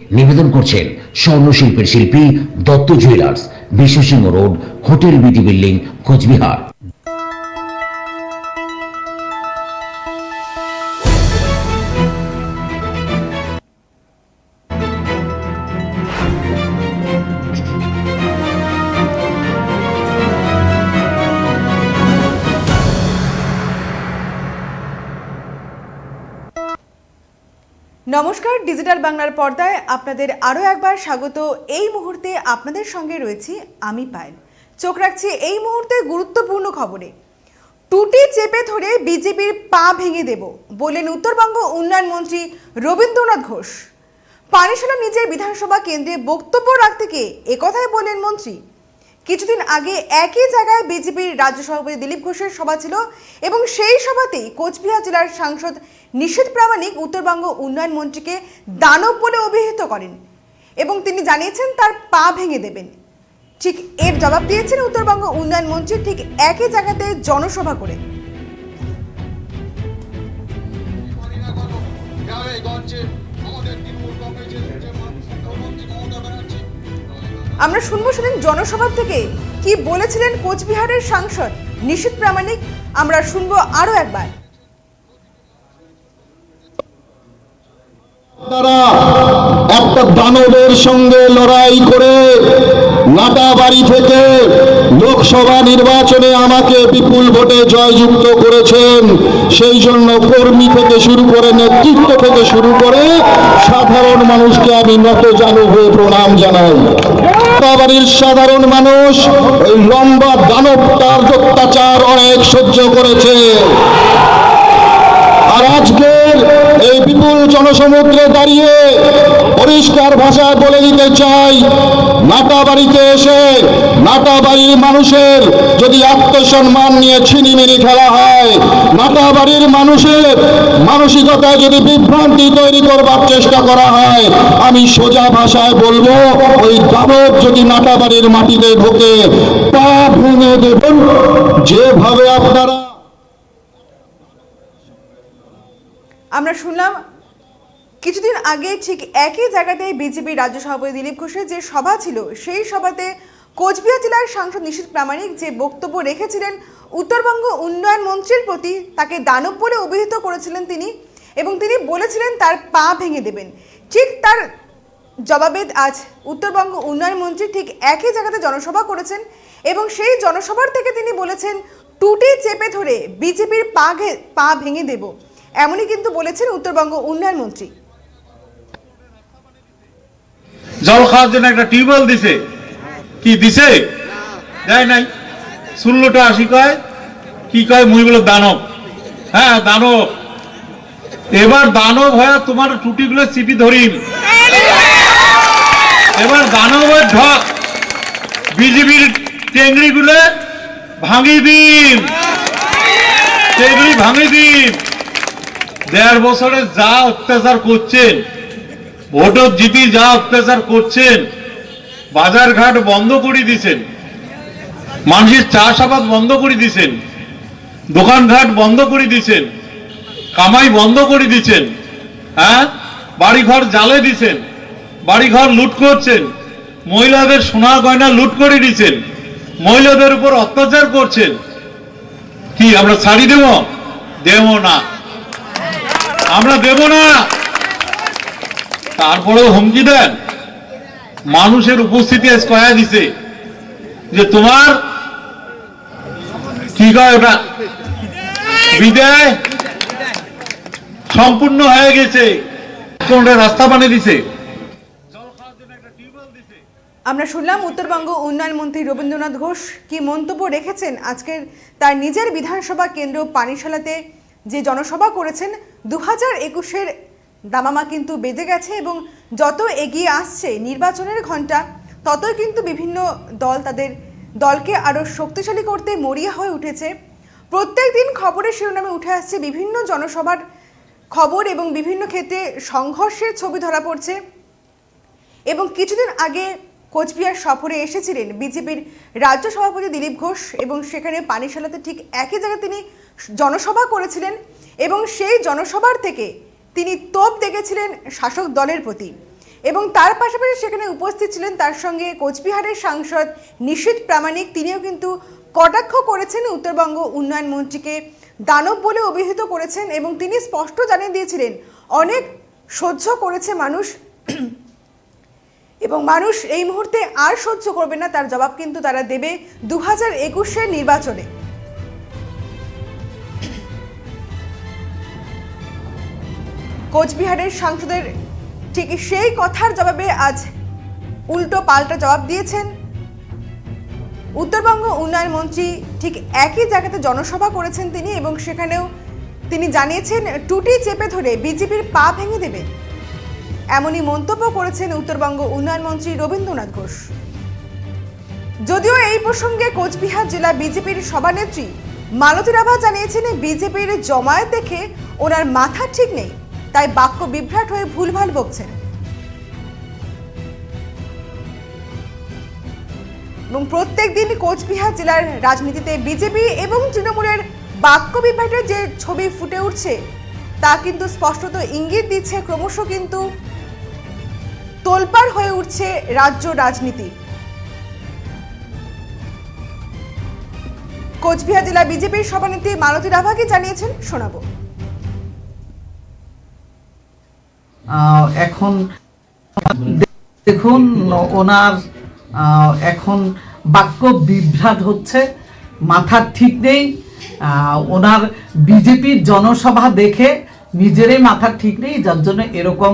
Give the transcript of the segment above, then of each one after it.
নিবেদন করছেন স্বর্ণশিল্পের শিল্পী Dutta jewellers Biswa Singha road hotel BT building Cooch Behar. নমস্কার, ডিজিটাল বাংলার পর্দায় আপনাদের আরও একবার স্বাগত। এই মুহূর্তে আপনাদের সঙ্গে রয়েছি আমি পায়েল। চোখ রাখছি এই মুহূর্তে গুরুত্বপূর্ণ খবরে। টুটি চেপে ধরে বিজেপির পা ভেঙে দেব বললেন উত্তরবঙ্গ উন্নয়ন মন্ত্রী রবীন্দ্রনাথ ঘোষ। পানিশালা নিজের বিধানসভা কেন্দ্রে বক্তব্য রাখতে গিয়ে একথাই বললেন মন্ত্রী কিছুদিন আগে একই জায়গায় বিজেপির রাজ্য সভাপতি দিলীপ ঘোষের সভা ছিল এবং সেই সভাতেই কোচবিহার জেলার সাংসদ নিষেধ প্রামাণিক উত্তরবঙ্গ উন্নয়ন মন্ত্রীকে দানব বলে অভিহিত করেন এবং তিনি জানিয়েছেন তার পা ভেঙে দেবেন। ঠিক এর জবাব দিয়েছেন উত্তরবঙ্গ উন্নয়ন মন্ত্রী ঠিক একই জায়গাতে জনসভা করে। আমরা শুনব শুনেন জনসভা থেকে কি বলেছিলেন কোচবিহারের সাংসদ। নিশীত প্রামাণিক, আমরা শুনব আরও একবার। তারা একটা দানবের সঙ্গে লড়াই করে নাটাবাড়ি থেকে লোকসভা নির্বাচনে আমাকে বিপুল ভোটে জয়যুক্ত করেছেন। সেই জন্য কর্মী থেকে শুরু করে নেতৃত্ব থেকে শুরু করে সাধারণ মানুষকে আমি নত জানু হয়ে প্রণাম জানাই। নাটাবাড়ির সাধারণ মানুষ, ওই লম্বা দানবটার অত্যাচার অনেক সহ্য করেছে। আর আজকের বিপুল জনসমুদ্রে দাঁড়িয়ে পরিষ্কার ভাষায় বলে দিতে চাই নাটা বাড়িতে এসে নাটা বাড়ির মানুষের যদি আত্মসম্মান নিয়ে ছিনিমিনি খেলা হয় নাটা বাড়ির মানুষের মানসিকতায় যদি বিভ্রান্তি তৈরি করবার চেষ্টা করা হয়, আমি সোজা ভাষায় বলব, ওই দানব যদি নাটা বাড়ির মাটিতে ঢোকে, পা ভেঙে দেবেন। যেভাবে আপনারা আমরা শুনলাম কিছুদিন আগে ঠিক একই জায়গাতেই বিজেপির রাজ্য সভাপতি দিলীপ ঘোষের যে সভা ছিল, সেই সভাতে কোচবিহার জেলার সাংসদ নিশীথ প্রামাণিক যে বক্তব্য রেখেছিলেন, উত্তরবঙ্গ উন্নয়ন মন্ত্রীর প্রতি তাকে দানব বলে অভিহিত করেছিলেন তিনি এবং তিনি বলেছিলেন তার পা ভেঙে দেবেন। ঠিক তার জবাবে আজ উত্তরবঙ্গ উন্নয়ন মন্ত্রী ঠিক একই জায়গাতে জনসভা করেছেন এবং সেই জনসভার থেকে তিনি বলেছেন, টুটি চেপে ধরে বিজেপির পা পা ভেঙে দেব। এমনই কিন্তু বলেছেন উত্তরবঙ্গ উন্নয়ন মন্ত্রী। জল খাওয়ার জন্য একটা টিউবওয়েল দিছে। কি দিছে? দেয় নাই। ষোলোটা আশি কয়, কি কয় মুই বলে দানব। হ্যাঁ দানব। এবার দানব হয়ে তোমার টুটিগুলো চিপি ধরিম। এবার দানবের ঢক বিজেপির টেংরি গুলো ভাঙি দিন টেংরি ভাঙি দিন দেড় বছরে যা অত্যাচার করছেন ভোটর জিতি যা অত্যাচার করছেন বাজার ঘাট বন্ধ করে দিছেন, মানুষের চাষাবাদ বন্ধ করে দিছেন, দোকানঘাট বন্ধ করে দিছেন, কামাই বন্ধ করে দিছেন হ্যাঁ? বাড়িঘর জ্বালে দিছেন, বাড়িঘর লুট করছেন, মহিলাদের সোনা গয়না লুট করে দিছেন, মহিলাদের উপর অত্যাচার করছেন। কি, আমরা ছাড়ি দেব? দেব না। আমরা দেব না। তারপরেও হুমকি দেন। মানুষের উপস্থিতি আজ কয়া দিছে যে তোমার কি কয় ওটা? বিদায়। সম্পূর্ণ হয়ে গেছে। কোনটা রাস্তা বানিয়ে দিছে? আমরা শুনলাম উত্তরবঙ্গ উন্নয়ন মন্ত্রী রবীন্দ্রনাথ ঘোষ কি মন্তব্য রেখেছেন আজকের তার নিজের বিধানসভা কেন্দ্র পানিশালাতে যে জনসভা করেছেন দু হাজার একুশের দামামা কিন্তু বেজে গেছে এবং যত এগিয়ে আসছে নির্বাচনের ঘণ্টা ততই কিন্তু বিভিন্ন দল তাদের দলকে আরও শক্তিশালী করতে মরিয়া হয়ে উঠেছে। প্রত্যেক দিন খবরের শিরোনামে উঠে আসছে বিভিন্ন জনসভার খবর এবং বিভিন্ন ক্ষেত্রে সংঘর্ষের ছবি ধরা পড়ছে। এবং কিছুদিন আগে কোচবিহার সফরে এসেছিলেন বিজেপির রাজ্য সভাপতি দিলীপ ঘোষ এবং সেখানে পানিশালাতে ঠিক একই জায়গায় তিনি জনসভা করেছিলেন এবং সেই জনসভার থেকে তিনি তোপ দেখেছিলেন শাসক দলের প্রতি। এবং তার পাশাপাশি সেখানে উপস্থিত ছিলেন তার সঙ্গে কোচবিহারের সাংসদ নিশীথ প্রামাণিক। তিনিও কিন্তু কটাক্ষ করেছেন উত্তরবঙ্গ উন্নয়ন মন্ত্রীকে। দানব বলে অভিহিত করেছেন এবং তিনি স্পষ্ট জানিয়ে দিয়েছিলেন, অনেক সহ্য করেছে মানুষ। এবং মানুষ এই মুহূর্তে আর সহ্য করবে না, তার জবাব কিন্তু তারা দেবে দু হাজার একুশের নির্বাচনে। কোচবিহারের সাংসদের ঠিক সেই কথার জবাবে আজ উল্টো পাল্টা জবাব দিয়েছেন। উত্তরবঙ্গ উন্নয়ন মন্ত্রী ঠিক একই জায়গাতে জনসভা করেছেন তিনি এবং সেখানেও তিনি জানিয়েছেন, টুটি চেপে ধরে বিজেপির পা ভেঙে দেবে। এমনই মন্তব্য করেছেন উত্তরবঙ্গ উন্নয়ন মন্ত্রী রবীন্দ্রনাথ ঘোষ। যদিও এই প্রসঙ্গে কোচবিহার জেলা বিজেপির সভানেত্রী মালতী রাভা জানিয়েছেন বিজেপির জমায়েত দেখে ওনার মাথা ঠিক নেই, তাই বাক্য বিভ্রাট হয়ে ভুলভাল বকছেন। এবং প্রত্যেক দিন কোচবিহার জেলার রাজনীতিতে বিজেপি এবং তৃণমূলের বাক্য বিভ্রাটের যে ছবি ফুটে উঠছে, তা কিন্তু স্পষ্টত ইঙ্গিত দিচ্ছে, ক্রমশ কিন্তু তোলপাড় হয়ে উঠছে রাজ্য রাজনীতি। কোচবিহার জেলা বিজেপির সভানেত্রী মালতী রাভাকে জানিয়েছেন, শোনাবো। এখন দেখুন, ওনার এখন বাক্য বিভ্রাট হচ্ছে, মাথার ঠিক নেই ওনার বিজেপির জনসভা দেখে নিজেরই মাথার ঠিক নেই, যার জন্য এরকম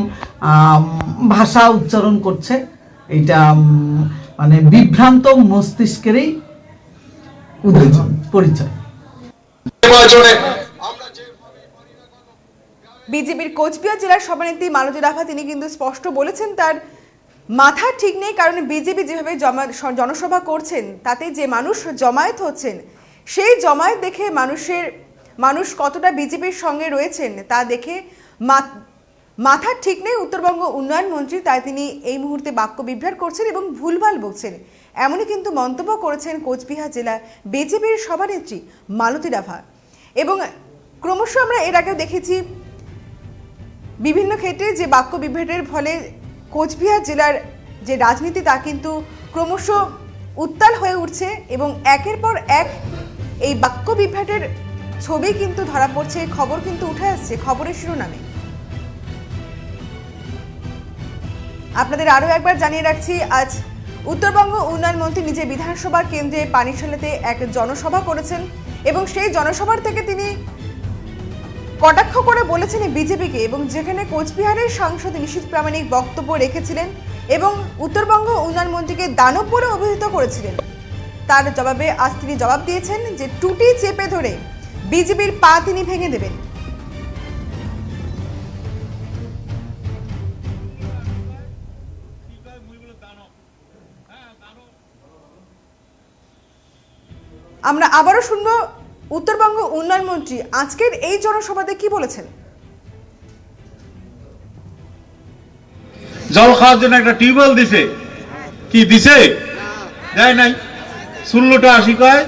ভাষা উচ্চারণ করছে। এটা মানে বিভ্রান্ত মস্তিষ্কেরই উদাহরণ, পরিচয়। বিজেপির কোচবিহার জেলার সভানেত্রী মালতী রাভা, তিনি কিন্তু স্পষ্ট বলেছেন তার মাথা ঠিক নেই, কারণ বিজেপি যেভাবে জনসভা করছেন, তাতে যে মানুষ জমায়েত হচ্ছেন, সেই জমায়েত দেখে মানুষের মানুষ কতটা বিজেপির সঙ্গে রয়েছেন তা দেখে মা- মাথা ঠিক নেই উত্তরবঙ্গ উন্নয়ন মন্ত্রী, তাই তিনি এই মুহূর্তে বাক্য বিভ্রাট করছেন এবং ভুলভাল বকছেন এমনই কিন্তু মন্তব্য করেছেন কোচবিহার জেলা বিজেপির সভানেত্রী মালতী রাভা। এবং ক্রমশ আমরা এর আগেও দেখেছি বিভিন্ন ক্ষেত্রে যে বাক্য বিভ্রাটের ফলে কোচবিহার জেলার যে রাজনীতি তা কিন্তু ক্রমশ উত্তাল হয়ে উঠছে এবং একের পর এক এই বাক্য বিভ্রাটের ছবি কিন্তু ধরা পড়ছে, খবর কিন্তু উঠে আসছে, খবরের শিরোনামে। আপনাদের আরও একবার জানিয়ে রাখছি, আজ উত্তরবঙ্গ উন্নয়ন মন্ত্রী নিজে বিধানসভা কেন্দ্রে পানিশালাতে এক জনসভা করেছেন এবং সেই জনসভার থেকে তিনি কটাক্ষ করে বলেছেন বিজেপিকে এবং যেখানে কোচবিহারের সাংসদ নিশীথ প্রামাণিক বক্তব্য রেখেছিলেন এবং উত্তরবঙ্গ উন্নয়ন মন্ত্রীকে দানব বলে অভিহিত করেছিলেন। তার জবাবে আজ তিনি জবাব দিয়েছেন যে টুটি চেপে ধরে বিজেপির পা তিনি ভেঙে দেবেন। আমরা আবারও শুনব উত্তরবঙ্গ উন্নয়ন মন্ত্রী। আজকের এই জনসভাতে কি বলেছেন? জল খাওয়ার জন্য একটা টিউবওয়েল দিছে। কি দিছে? দেয় নাই। ষোলোটা আশি কয়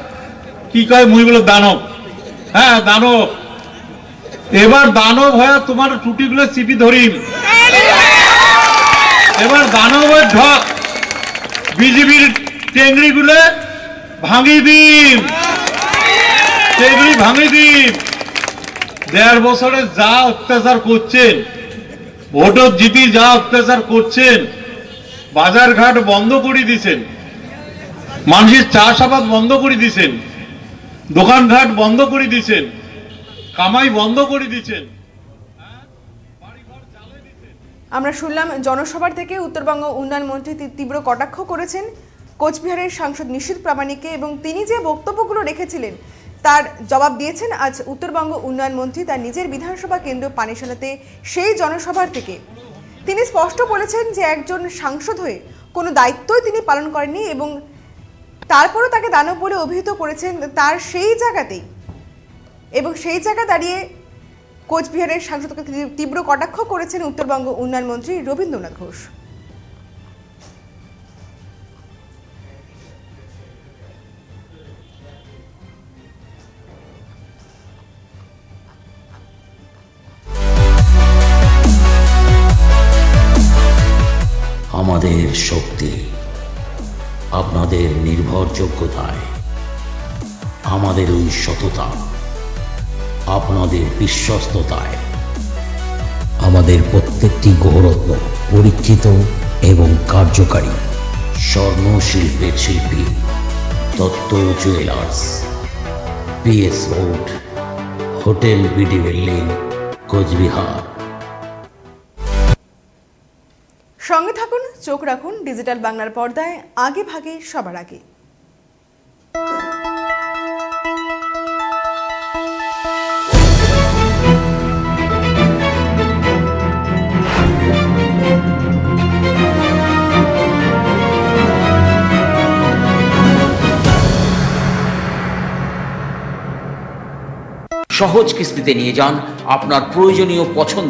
কি কয় মুই বলে দানব। হ্যাঁ দানব। এবার দানব হয়ে তোমার টুটিগুলো চিপি ধরিম। এবার দানবের ঢক বিজেপির টেংরিগুলো ভাঙি দিন টেংরি ভাঙি দিন দেড় বছরে যা অত্যাচার করছেন ভোটত জিতি যা অত্যাচার করছেন বাজার ঘাট বন্ধ করে দিছেন, মানুষের চাষাবাদ বন্ধ করে দিছেন। দোকানঘাট বন্ধ করে দিছেন কামাই বন্ধ করে দিছেন আমরা শুনলাম জনসভার থেকে উত্তরবঙ্গ উন্নয়ন মন্ত্রী তীব্র কটাক্ষ করেছেন কোচবিহারের সাংসদ নিশীথ প্রামাণিককে এবং তিনি যে বক্তব্যগুলো রেখেছিলেন, তার জবাব দিয়েছেন আজ উত্তরবঙ্গ উন্নয়ন মন্ত্রী তার নিজের বিধানসভা কেন্দ্র পানিশালাতে সেই জনসভার থেকে। তিনি স্পষ্ট বলেছেন যে একজন সাংসদ হয়ে কোনো দায়িত্বই তিনি পালন করেননি এবং তারপরও তাকে দানব বলে অভিহিত করেছেন তার সেই জায়গাতেই। এবং সেই জায়গা দাঁড়িয়ে কোচবিহারের সাংসদকে তীব্র কটাক্ষ করেছেন উত্তরবঙ্গ উন্নয়ন মন্ত্রী রবীন্দ্রনাথ ঘোষ। আমাদের শক্তি আপনাদের নির্ভরযোগ্যতায়। আমাদের ওই সততা, আপনাদের বিশ্বস্ততায়। আমাদের প্রত্যেকটি গৌরত্ন পরীক্ষিত এবং কার্যকারী স্বর্ণ শিল্পের শিল্পী, Dutta jewellers PS road hotel BD building, Cooch Behar. সঙ্গে থাকুন, চোখ রাখুন, ডিজিটাল বাংলার পর্দায়, আগে ভাগে, সবার আগে। সহজ কিস্তিতে নিয়ে যান আপনার প্রয়োজনীয় পছন্দ।